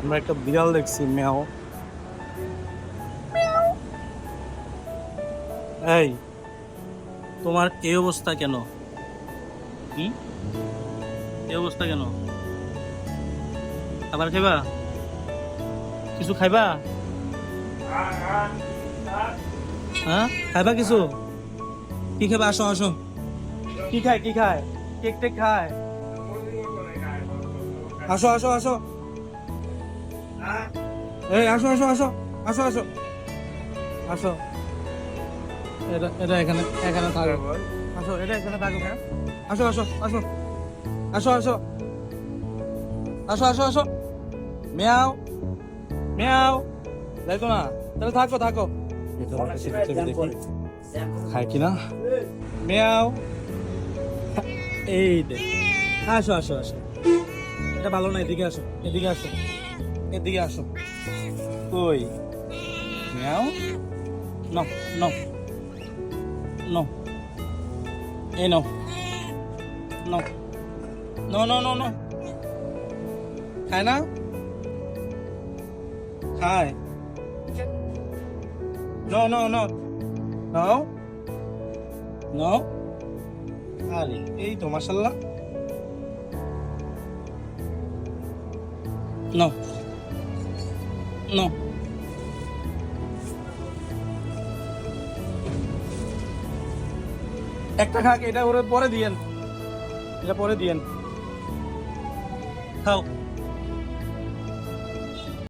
আমরা একটা বিড়াল দেখছি, মেয়াও। এই, তোমার এই অবস্থা কেন? কি? এই অবস্থা কেন? খাবার খাইবা? কিছু খাইবা? হ্যাঁ খাইবা কিছু? কি খাইবা? আসো আসো। কি খায় কি খায়? কেক টেক খায়? আসো আসো আসো। এই আসো আসো আসো আসো আসো। আসো। এটা এটা এখানে এখানে থাকো। আসো এটা এখানে থাকো হ্যাঁ। আসো আসো আসো। আসো আসো। আসো আসো আসো। মিয়াও। মিয়াও। দেখো না। তাহলে থাকো থাকো। খায় কি না? মিয়াও। এই দে। আসো আসো আসো। এটা ভালো না এদিকে আসো এদিকে আসো। এদিকে আসো। কই? নাও নাও নাও। নাও। এই নাও। নাও। নাও নাও নাও নাও। খায় না? খায়। No, no, no. No? No? আরে এই তো মাসাল্লাহ No. নো একটা খাক এটা ওরে পরে দিয়েন। এটা পরে দিয়েন। খাও।